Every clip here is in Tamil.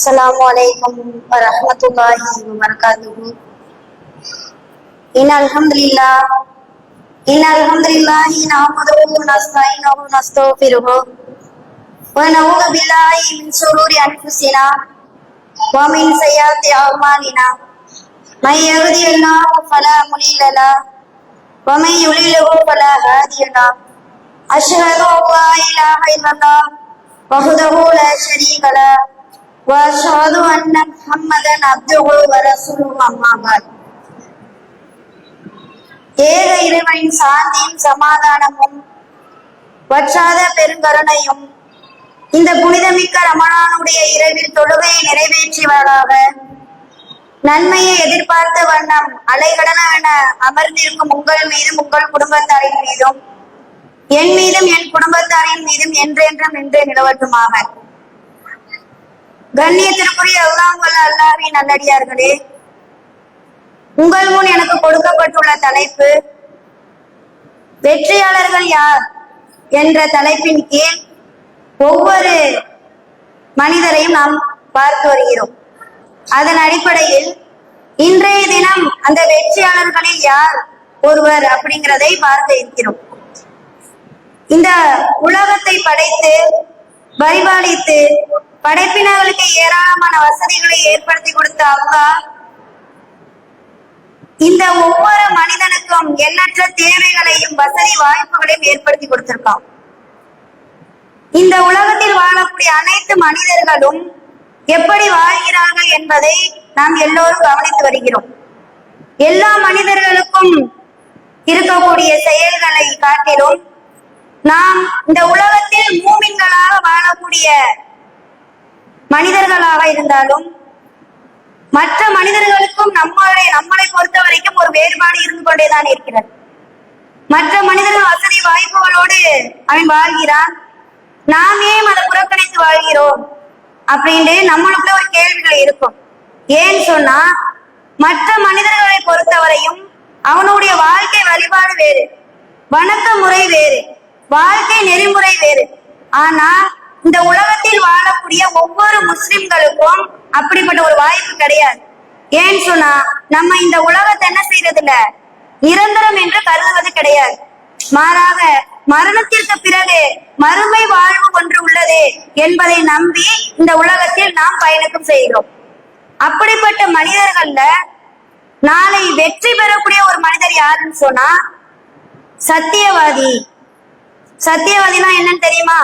السلام عليكم ورحمة الله وبركاته إن الحمد لله إن الحمد لله نحمده ونستعينه ونستغفره ونعوذ بالله من شرور أنفسنا ومن سيئات أعمالنا من يهدي الله فلا مضل له ومن يضلله فلا هادي له أشهد أن لا إله إلا الله وحده لا شريك له وأشهد أن محمدا عبده ورسوله أما بعد ஏக இறைவனின் சாந்தியும் சமாதானமும் வற்றாத பெருங்கருணையும் இந்த புனிதமிக்க ரமணானுடைய இரவில் தொழுகையை நிறைவேற்றியவர்களாக நன்மையை எதிர்பார்த்த வண்ணம் அலைகடன அமர்ந்திருக்கும் உங்கள் மீதும் உங்கள் குடும்பத்தாரின் மீதும் என் மீதும் என் குடும்பத்தாரின் மீதும் என்றென்றும் நின்று நிலவட்டுமாக கண்ணியத்திற்குரிய அல்லாஹ் வல்ல நல்லடியார்களே உங்கள் முன் எனக்கு கொடுக்கப்பட்டுள்ள தலைப்பு வெற்றியாளர்கள் யார் என்ற தலைப்பின் கீழ் ஒவ்வொரு மனிதரையும் நாம் பார்த்து வருகிறோம். அதன் அடிப்படையில் இன்றைய தினம் அந்த வெற்றியாளர்களில் யார் ஒருவர் அப்படிங்கிறதை பார்க்க இருக்கிறோம். இந்த உலகத்தை படைத்து பரிபாலித்து படைப்பினர்களுக்கு ஏராளமான வசதிகளை ஏற்படுத்தி கொடுத்த அல்லாஹ் இந்த ஒவ்வொரு மனிதனுக்கும் எண்ணற்ற தேவைகளையும் வசதி வாய்ப்புகளையும் ஏற்படுத்தி கொடுத்திருக்கான். இந்த உலகத்தில் வாழக்கூடிய அனைத்து மனிதர்களும் எப்படி வாழ்கிறார்கள் என்பதை நாம் எல்லோரும் கவனித்து வருகிறோம். எல்லா மனிதர்களுக்கும் இருக்கக்கூடிய செயல்களை காட்டிலும் நாம் இந்த உலகத்தில் மூமின்களாக வாழக்கூடிய மனிதர்களாக இருந்தாலும் மற்ற மனிதர்களுக்கும் நம்மளை நம்மளை பொறுத்த வரைக்கும் ஒரு வேறுபாடு இருந்து கொண்டேதான் இருக்கிறது. மற்ற மனிதர்கள் வசதி வாய்ப்புகளோடு அவன் வாழ்கிறான். நாம் ஏன் அதை புறக்கணித்து வாழ்கிறோம்? அப்படின்ட்டு நம்மளுக்குள்ள ஒரு கேள்விகள் இருக்கும். ஏன்னு சொன்னா மற்ற மனிதர்களை பொறுத்தவரையும் அவனுடைய வாழ்க்கை வழிபாடு வேறு வணக்க முறை வேறு வாழ்க்கை நெறிமுறை வேறு. ஆனா இந்த உலகத்தில் வாழக்கூடிய ஒவ்வொரு முஸ்லிம்களுக்கும் அப்படிப்பட்ட ஒரு வாய்ப்பு கிடையாது. ஏன்னு சொன்னா நம்ம இந்த உலகத்தை என்ன செய்யறது இல்ல நிரந்தரம் என்று கருதுவது கிடையாது. மாறாக மரணத்திற்கு பிறகு மறுமை வாழ்வு ஒன்று உள்ளது என்பதை நம்பி இந்த உலகத்தில் நாம் பயணிக்கும் செய்கிறோம். அப்படிப்பட்ட மனிதர்கள்ல நாளை வெற்றி பெறக்கூடிய ஒரு மனிதர் யாருன்னு சொன்னா சத்தியவாதி. சத்தியவாதினா என்னன்னு தெரியுமா?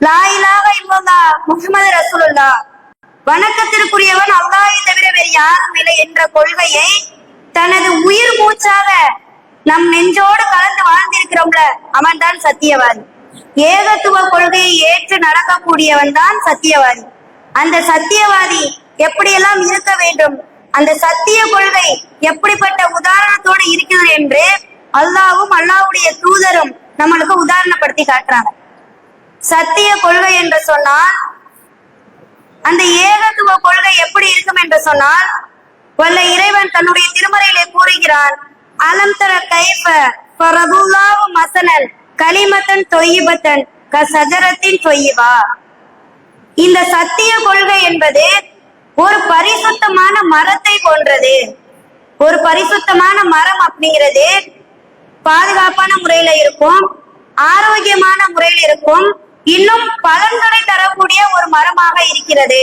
லாயிலாக இல்லல்லா முகமது ரசூலுல்லா வணக்கத்திற்குரியவன் அல்லாஹை தவிர வேறு யாரும் இல்லை என்ற கொள்கையை தனது உயிர் மூச்சாக நம் நெஞ்சோடு கலந்து வாழ்ந்திருக்கிறோம்ல அவன் தான் சத்தியவாதி. ஏகத்துவ கொள்கையை ஏற்று நடக்கக்கூடியவன் தான் சத்தியவாதி. அந்த சத்தியவாதி எப்படியெல்லாம் இருக்க வேண்டும்? அந்த சத்திய கொள்கை எப்படிப்பட்ட உதாரணத்தோடு இருக்கிறது என்று அல்லாவும் அல்லாவுடைய தூதரும் நம்மளுக்கு உதாரணப்படுத்தி காட்டுறாங்க. சத்திய கொள்கை என்று சொன்னால் அந்த ஏகத்துவ கொள்கை எப்படி இருக்கும் என்று சொன்னால் வல்ல இறைவன் தன்னுடைய திருமறையிலே கூறுகிறான் அலம் தர கைஃப ஃபரதுல்லாஹு மசனல் கலிமத்தன் தொய்யிபத்தன் க சஜரத்தின் தொய்யிவா இந்த சத்திய கொள்கை என்பது ஒரு பரிசுத்தமான மரத்தை போன்றது ஒரு பரிசுத்தமான மரம் அப்படிங்கிறது பாதுகாப்பான முறையில இருக்கும் ஆரோக்கியமான முறையில் இருக்கும் இன்னும் பலன்களை தரக்கூடிய ஒரு மரமாக இருக்கிறது.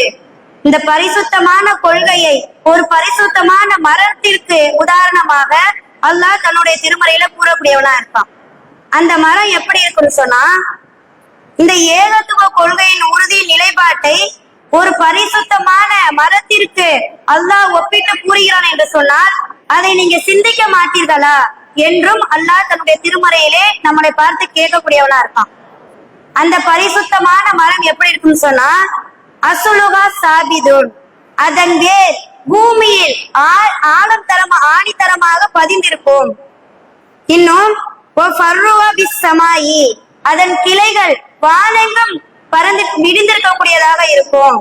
இந்த பரிசுத்தமான கொள்கையை ஒரு பரிசுத்தமான மரத்திற்கு உதாரணமாக அல்லாஹ் தன்னுடைய திருமறையில கூறக்கூடியவனா இருப்பான். அந்த மரம் எப்படி இருக்குன்னு சொன்னா இந்த ஏகத்துவ கொள்கையின் உறுதி நிலைப்பாட்டை ஒரு பரிசுத்தமான மரத்திற்கு அல்லாஹ் ஒப்பிட்டு கூறுகிறான் என்று சொன்னால் அதை நீங்க சிந்திக்க மாட்டீர்களா? என்றும் அல்லாஹ் தன்னுடைய திருமறையிலே நம்மளை பார்த்து கேட்கக்கூடியவனா இருப்பான். அந்த பரிசுத்தமான மரம் எப்படி இருக்குன்னு சொன்னா அசுலுகா சாபிதுன். அதன் வேர் பூமியில் ஆ- ஆழம் தரமா ஆணித்தரமாக பதிந்திருக்கும். இன்னும் ஒ அதன் கிளைகள் வானெங்கும் பறந்து விடிந்திருக்கக்கூடியதாக இருக்கும்.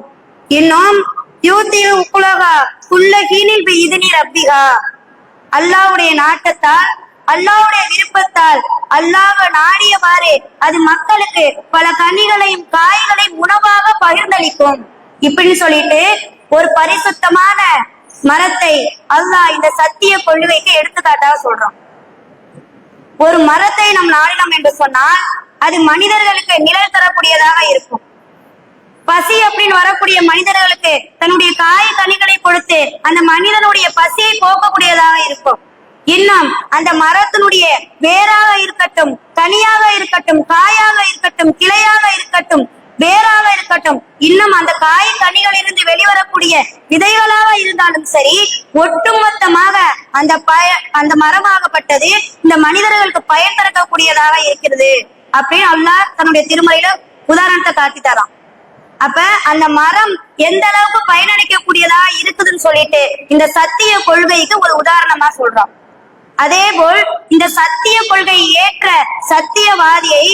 இன்னும் யூத்தி உக்குலகா புல்லகீனில் இதுனி ரப்பிகா அல்லாவுடைய நாட்டத்தால் அல்லாவுடைய விருப்பத்தால் அல்லாஹ் நாடியவாறு அது மக்களுக்கு பல கனிகளையும் காய்களையும் உணவாக பகிர்ந்தளிக்கும். இப்படின்னு சொல்லிட்டு ஒரு பரிசுத்தமான மரத்தை அல்லாஹ் இந்த சத்திய கொள்கைக்கு எடுத்துக்காட்டாக சொல்றோம் ஒரு மரத்தை நம் நாடினோம் என்று சொன்னால் அது மனிதர்களுக்கு நிழல் தரக்கூடியதாக இருக்கும். பசி அப்படின்னு வரக்கூடிய மனிதர்களுக்கு தன்னுடைய காய் கனிகளை கொடுத்து அந்த மனிதனுடைய பசியை போக்கக்கூடியதாக இருக்கும். இன்னும் அந்த மரத்தினுடைய வேராக இருக்கட்டும் கனியாக இருக்கட்டும் காயாக இருக்கட்டும் கிளையாக இருக்கட்டும் வேராக இருக்கட்டும் இன்னும் அந்த காய் கனிகளிலிருந்து வெளிவரக்கூடிய விதைகளாக இருந்தாலும் சரி ஒட்டுமொத்தமாக அந்த பய அந்த மரமாகப்பட்டது இந்த மனிதர்களுக்கு பயன் தரக்கூடியதாக இருக்கிறது அப்படின்னு அல்லாஹ் தன்னுடைய திருமறையில உதாரணத்தை காட்டி தரான் அப்ப அந்த மரம் எந்த அளவுக்கு பயனடைக்கக்கூடியதா இருக்குதுன்னு சொல்லிட்டு இந்த சத்திய கொள்கைக்கு ஒரு உதாரணமா சொல்றோம் அதே போல் இந்த சத்திய கொள்கை ஏற்ற சத்தியவாதியை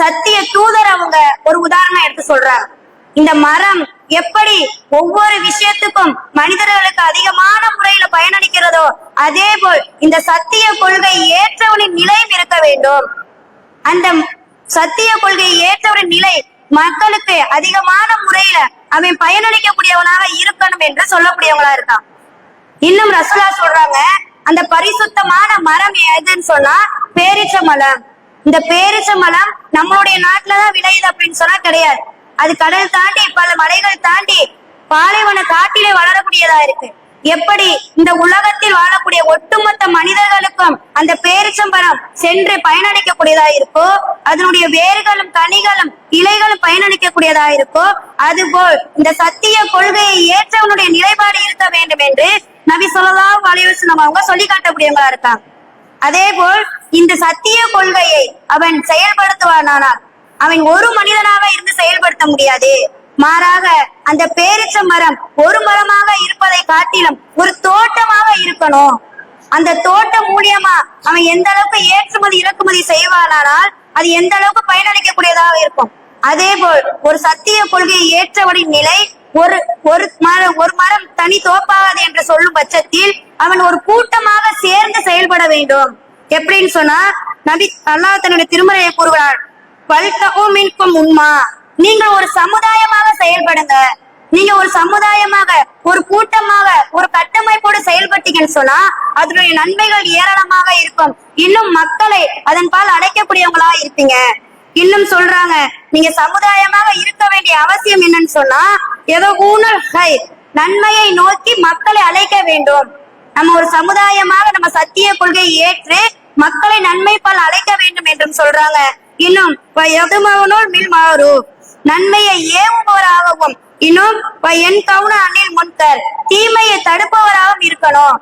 சத்திய தூதர் அவங்க ஒரு உதாரணம் எடுத்து சொல்றாங்க. இந்த மரம் எப்படி ஒவ்வொரு விஷயத்துக்கும் மனிதர்களுக்கு அதிகமான முறையில பயனளிக்கிறதோ அதே போல் இந்த சத்திய கொள்கை ஏற்றவனின் நிலையும் இருக்க வேண்டும். அந்த சத்திய கொள்கையை ஏற்றவரின் நிலை மக்களுக்கு அதிகமான முறையில அவன் பயனளிக்கக்கூடியவனாக இருக்கணும் என்று சொல்லக்கூடியவங்களா இருக்கான். இன்னும் ரசூலா சொல்றாங்க அந்த பரிசுத்தமான மரம் எதுன்னு சொன்னா பேரிச்ச மலம் இந்த பேரிச்ச மலம் நம்மளுடைய நாட்டுலதான் விளையுது அப்படின்னு சொன்னா கிடையாது. அது கடல் தாண்டி பல மலைகள் தாண்டி பாலைவன காட்டிலே வளரக்கூடியதா இருக்கு. எப்படி இந்த உலகத்தில் வாழக்கூடிய ஒட்டுமொத்த மனிதர்களுக்கும் அந்த பேரிச்சம்பரம் சென்று பயனளிக்கக்கூடியதா இருக்கோ அதனுடைய வேர்களும் கனிகளும் இலைகளும் பயனளிக்கக்கூடியதா இருக்கோ அதுபோல் இந்த சத்திய கொள்கையை ஏற்றவனுடைய நிலைப்பாடு இருக்க வேண்டும் என்று நபி சொல்லலா வலியுறுத்தி அவங்க சொல்லி காட்டக்கூடியவங்களா இருக்காங்க. அதே போல் இந்த சத்திய கொள்கையை அவன் செயல்படுத்துவானானால் அவன் ஒரு மனிதனாக இருந்து செயல்படுத்த முடியாது. மாறாக அந்த பேரிச்ச மரம் ஒரு மரமாக இருப்பதை காட்டிலும் ஒரு தோட்டமாக இருக்கணும். அந்த தோட்டம் மூலியமா அவன் எந்த அளவுக்கு ஏற்றுமதி இறக்குமதி செய்வானானால் அது எந்த அளவுக்கு பயனளிக்கக்கூடியதாக இருக்கும். அதே போல் ஒரு சத்திய கொள்கையை ஏற்றவனின் நிலை ஒரு ஒரு மரம் ஒரு மரம் தனி தோப்பாகாது என்று சொல்லும் பட்சத்தில் அவன் ஒரு கூட்டமாக சேர்ந்து செயல்பட வேண்டும். எப்படின்னு சொன்னா நபி அல்லாஹ் தன்னுடைய திருமறையை கூறுகிறார் வல்தகும் உண்மா நீங்க ஒரு சமுதாயமாக செயல்படுங்க. நீங்க ஒரு சமுதாயமாக ஒரு கூட்டமாக ஒரு கட்டமைப்போடு செயல்பட்டீங்கன்னு சொன்னா அதனுடைய நன்மைகள் ஏராளமாக இருக்கும். இன்னும் மக்களை அதன் பால் அடைக்கக்கூடியவங்களா இருப்பீங்க. இன்னும் சொல்றாங்க நீங்க சமுதாயமாக இருக்க வேண்டிய அவசியம் என்னன்னு சொன்னா ஏதோ ஊனல் ஹை நன்மையை நோக்கி மக்களை அழைக்க வேண்டும். நம்ம ஒரு சமுதாயமாக நம்ம சத்திய கொள்கையை ஏற்று மக்களை நன்மை பால் அழைக்க வேண்டும் என்றும் சொல்றாங்க. இன்னும் எதுமவனோல் மில் மாறும் நன்மையை ஏவுபவராகவும் இன்னும் என் கவுன அணில் முன்கர் தீமையை தடுப்பவராகவும் இருக்கணும்.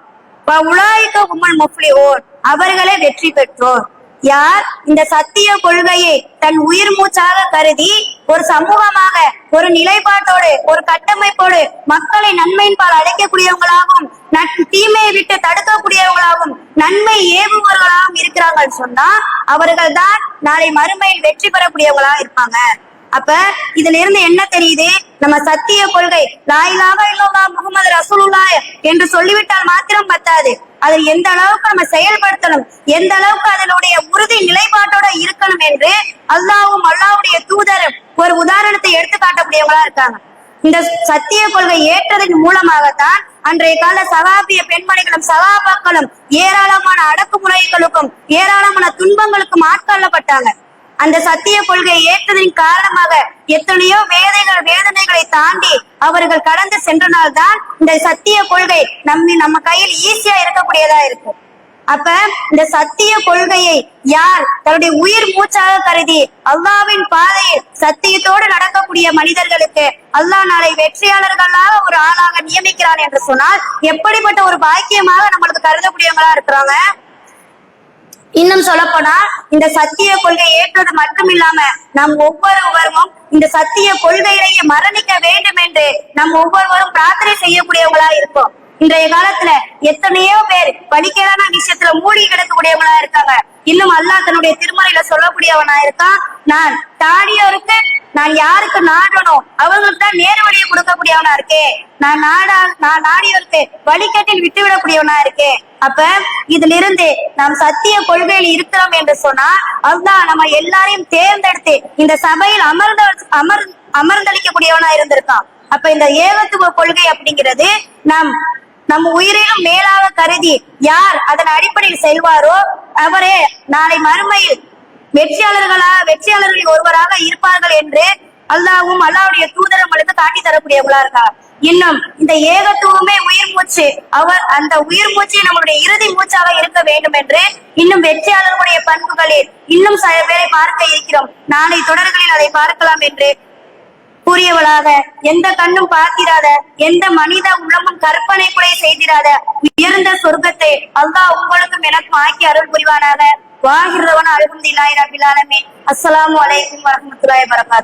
உலாய்க்க முஃப்லி ஓர் அவர்களே வெற்றி பெற்றோர். யார் இந்த சத்திய கொள்கையை தன் உயிர் மூச்சாக கருதி ஒரு சமூகமாக ஒரு நிலைப்பாட்டோடு ஒரு கட்டமைப்போடு மக்களை நன்மையின் பால் அழைக்கக்கூடியவங்களாகவும் நட்- தீமையை விட்டு தடுக்கக்கூடியவங்களாகவும் நன்மை ஏவுபவர்களாகவும் இருக்கிறாங்கன்னு சொன்னா அவர்கள் தான் நாளை மறுமையில் வெற்றி பெறக்கூடியவங்களாக இருப்பாங்க. அப்ப இதுல இருந்து என்ன தெரியுது? நம்ம சத்திய கொள்கை லாயிலாக இல்லவா முகமது ரசூலுல்லா என்று சொல்லிவிட்டால் மாத்திரம் பத்தாது. அதை எந்த அளவுக்கு நம்ம செயல்படுத்தணும் எந்த அளவுக்கு அதனுடைய உறுதி நிலைப்பாட்டோட இருக்கணும் என்று அல்லாவும் அல்லாவுடைய தூதரும் ஒரு உதாரணத்தை எடுத்து காட்டக்கூடியவங்களா இருக்காங்க. இந்த சத்திய கொள்கை ஏற்றதன் மூலமாகத்தான் அன்றைய கால சகாபிய பெண்மணிகளும் சகாபாக்களும் ஏராளமான அடக்குமுறைகளுக்கும் ஏராளமான துன்பங்களுக்கும் ஆட்கொள்ளப்பட்டாங்க. அந்த சத்திய கொள்கையை ஏற்றதின் காரணமாக எத்தனையோ வேதைகள் வேதனைகளை தாண்டி அவர்கள் கடந்து சென்றனால்தான் இந்த சத்திய கொள்கை நம்ம நம்ம கையில் ஈஸியா இருக்கக்கூடியதா இருக்கும். அப்ப இந்த சத்திய கொள்கையை யார் தன்னுடைய உயிர் மூச்சாக கருதி அல்லாவின் பாதையில் சத்தியத்தோடு நடக்கக்கூடிய மனிதர்களுக்கு அல்லாஹ் நாளை வெற்றியாளர்களாக ஒரு ஆளாக நியமிக்கிறான் என்று சொன்னால் எப்படிப்பட்ட ஒரு பாக்கியமாக நம்மளுக்கு கருதக்கூடியவங்களா இருக்கிறாங்க? இன்னும் சொல்லப்போனா இந்த சத்திய கொள்கை ஏற்றது மட்டுமில்லாம நம் ஒவ்வொருவரும் இந்த சத்திய கொள்கையிலேயே மரணிக்க வேண்டும் என்று நம் ஒவ்வொருவரும் பிரார்த்தனை செய்யக்கூடியவங்களா இருக்கும் இன்றைய காலத்துல எத்தனையோ பேர் படிக்கிறான விஷயத்துல மூடி கிடக்கக்கூடியவங்களா இருக்காங்க. இன்னும் அல்லாஹ் தன்னுடைய திருமறையில சொல்லக்கூடியவனா இருக்கான். நான் தாடியோருக்கு நான் யாருக்கு நாடணும்? அவங்களுக்கு தான் நேர் வழியை கொடுக்கக்கூடியவனா இருக்கேன் நான் நாடா நான் நாடியோருக்கு வழிகட்டில் விட்டு விடக்கூடியவனா இருக்கேன் அப்ப இதுல இருந்து நாம் சத்திய கொள்கையில் இருக்கிறோம் என்று சொன்னா அதுதான் நம்ம எல்லாரையும் தேர்ந்தெடுத்து இந்த சபையில் அமர்ந்த அமர் அமர்ந்தளிக்கக்கூடியவனா இருந்திருக்கான். அப்ப இந்த ஏகத்துவ கொள்கை அப்படிங்கிறது நாம் நம் உயிரிலும் மேலாக கருதி யார் அதன் அடிப்படையில் செல்வாரோ அவரே நாளை மறுமையில் வெற்றியாளர்களா வெற்றியாளர்களில் ஒருவராக இருப்பார்கள் என்று அல்லாவும் அல்லாவுடைய தூதர் நம்மளுக்கு காட்டி தரக்கூடியவங்களா இருக்கா? இன்னும் இந்த ஏகத்துவமே உயிர் மூச்சு. அவர் அந்த உயிர் மூச்சு நம்மளுடைய இறுதி மூச்சாக இருக்க வேண்டும் என்று இன்னும் வெற்றியாளர்களுடைய பண்புகளில் இன்னும் சில பேரை பார்க்க இருக்கிறோம். நாளை தொடர்களில் அதை பார்க்கலாம் என்று கூறியவளாக எந்த கண்ணும் பார்த்திராத எந்த மனித உள்ளமும் கற்பனை கூட செய்திராத உயர்ந்த சொர்க்கத்தை அல்லாஹ் உங்களுக்கும் எனக்கும் ஆக்கி அருள் புரிவானாக? வாகிருவன் அலமதுல்லாஹி ரபில் ஆலமீன். அஸ்ஸலாமு அலைக்கும் வரஹ்மத்துல்லாஹி வரகாத்